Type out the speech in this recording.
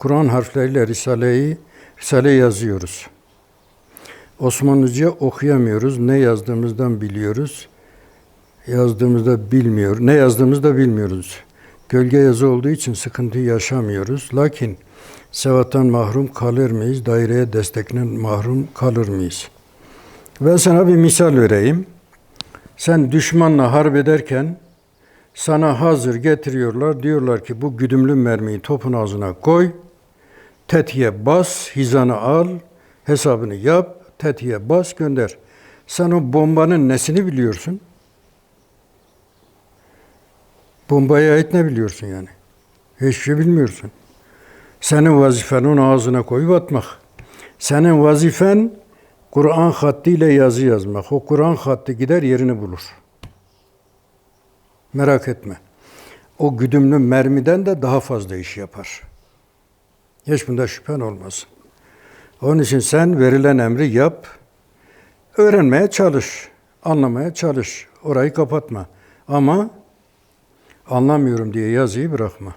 Kur'an harfleriyle Risale'yi Risale yazıyoruz. Osmanlıca okuyamıyoruz. Ne yazdığımızdan biliyoruz. Yazdığımızda bilmiyor. Ne yazdığımızda bilmiyoruz. Gölge yazı olduğu için sıkıntı yaşamıyoruz. Lakin sevattan mahrum kalır mıyız? Daireye destekten mahrum kalır mıyız? Ben sana bir misal vereyim. Sen düşmanla harp ederken sana hazır getiriyorlar. Diyorlar ki bu güdümlü mermiyi topun ağzına koy. Tetiğe bas, hizanı al, hesabını yap, tetiğe bas, gönder. Sen o bombanın nesini biliyorsun? Bombaya ait ne biliyorsun yani? Hiçbir şey bilmiyorsun. Senin vazifen onu ağzına koyup atmak. Senin vazifen Kur'an hattıyla yazı yazmak. O Kur'an hattı gider yerini bulur. Merak etme. O güdümlü mermiden de daha fazla iş yapar. Hiç bunda şüphen olmasın. Onun için sen verilen emri yap, öğrenmeye çalış, anlamaya çalış. Orayı kapatma. Ama anlamıyorum diye yazıyı bırakma.